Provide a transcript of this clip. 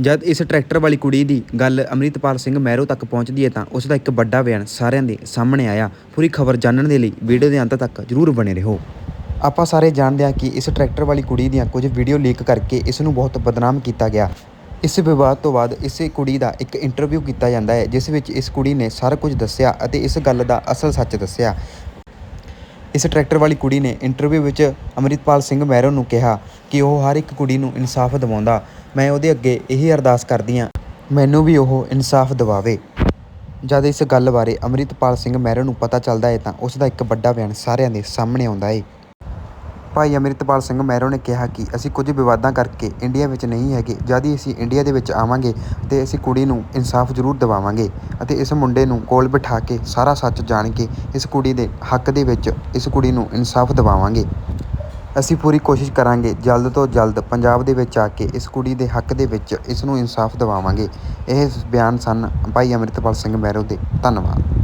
ਜਦ ਇਸ ਟਰੈਕਟਰ ਵਾਲੀ ਕੁੜੀ ਦੀ ਗੱਲ ਅੰਮ੍ਰਿਤਪਾਲ ਸਿੰਘ ਮਹਿਰੋ ਤੱਕ ਪਹੁੰਚਦੀ ਹੈ ਤਾਂ ਉਸ ਦਾ ਇੱਕ ਵੱਡਾ ਬਿਆਨ ਸਾਰਿਆਂ ਦੇ ਸਾਹਮਣੇ ਆਇਆ। ਪੂਰੀ ਖਬਰ ਜਾਣਨ ਦੇ ਲਈ ਵੀਡੀਓ ਦੇ ਅੰਤ ਤੱਕ ਜ਼ਰੂਰ ਬਣੇ ਰਹੋ। ਆਪਾਂ ਸਾਰੇ ਜਾਣਦੇ ਹਾਂ ਕਿ ਇਸ ਟਰੈਕਟਰ ਵਾਲੀ ਕੁੜੀ ਦੀਆਂ ਕੁਝ ਵੀਡੀਓ ਲੀਕ ਕਰਕੇ ਇਸ ਨੂੰ ਬਹੁਤ ਬਦਨਾਮ ਕੀਤਾ ਗਿਆ। ਇਸ ਵਿਵਾਦ ਤੋਂ ਬਾਅਦ ਇਸੇ ਕੁੜੀ ਦਾ ਇੱਕ ਇੰਟਰਵਿਊ ਕੀਤਾ ਜਾਂਦਾ ਹੈ, ਜਿਸ ਵਿੱਚ ਇਸ ਕੁੜੀ ਨੇ ਸਾਰਾ ਕੁਝ ਦੱਸਿਆ ਅਤੇ ਇਸ ਗੱਲ ਦਾ ਅਸਲ ਸੱਚ ਦੱਸਿਆ। ਇਸ ਟਰੈਕਟਰ ਵਾਲੀ ਕੁੜੀ ਨੇ ਇੰਟਰਵਿਊ ਵਿੱਚ ਅੰਮ੍ਰਿਤਪਾਲ ਸਿੰਘ ਮਹਿਰੋ ਨੂੰ ਕਿਹਾ ਕਿ ਉਹ ਹਰ ਇੱਕ ਕੁੜੀ ਨੂੰ ਇਨਸਾਫ ਦਿਵਾਉਂਦਾ। ਮੈਂ ਉਹਦੇ ਅੱਗੇ ਇਹੀ ਅਰਦਾਸ ਕਰਦੀ ਹਾਂ, ਮੈਨੂੰ ਵੀ ਉਹ ਇਨਸਾਫ ਦਿਵਾਵੇ। ਜਦ ਇਸ ਗੱਲ ਬਾਰੇ ਅੰਮ੍ਰਿਤਪਾਲ ਸਿੰਘ ਮਹਿਰੋ ਨੂੰ ਪਤਾ ਚੱਲਦਾ ਹੈ ਤਾਂ ਉਸ ਦਾ ਇੱਕ ਵੱਡਾ ਬਿਆਨ ਸਾਰਿਆਂ ਦੇ ਸਾਹਮਣੇ ਆਉਂਦਾ ਹੈ। ਭਾਈ ਅੰਮ੍ਰਿਤਪਾਲ ਸਿੰਘ ਮਹਿਰੋ ਨੇ ਕਿਹਾ ਕਿ ਅਸੀਂ ਕੁਝ ਵਿਵਾਦਾਂ ਕਰਕੇ ਇੰਡੀਆ ਵਿੱਚ ਨਹੀਂ ਹੈਗੇ, ਜਦ ਹੀ ਅਸੀਂ ਇੰਡੀਆ ਦੇ ਵਿੱਚ ਆਵਾਂਗੇ ਤੇ ਅਸੀਂ ਕੁੜੀ ਨੂੰ ਇਨਸਾਫ ਜ਼ਰੂਰ ਦਿਵਾਵਾਂਗੇ ਅਤੇ ਇਸ ਮੁੰਡੇ ਨੂੰ ਕੋਲ ਬਿਠਾ ਕੇ ਸਾਰਾ ਸੱਚ ਜਾਣ ਕੇ ਇਸ ਕੁੜੀ ਦੇ ਹੱਕ ਦੇ ਵਿੱਚ ਇਸ ਕੁੜੀ ਨੂੰ ਇਨਸਾਫ ਦਿਵਾਵਾਂਗੇ। ਅਸੀਂ ਪੂਰੀ ਕੋਸ਼ਿਸ਼ ਕਰਾਂਗੇ ਜਲਦ ਤੋਂ ਜਲਦ ਪੰਜਾਬ ਦੇ ਵਿੱਚ ਆ ਕੇ ਇਸ ਕੁੜੀ ਦੇ ਹੱਕ ਦੇ ਵਿੱਚ ਇਸ ਨੂੰ ਇਨਸਾਫ ਦਿਵਾਵਾਂਗੇ। ਇਹ ਬਿਆਨ ਸਨ ਭਾਈ ਅੰਮ੍ਰਿਤਪਾਲ ਸਿੰਘ ਮਹਿਰੋ ਦੇ। ਧੰਨਵਾਦ।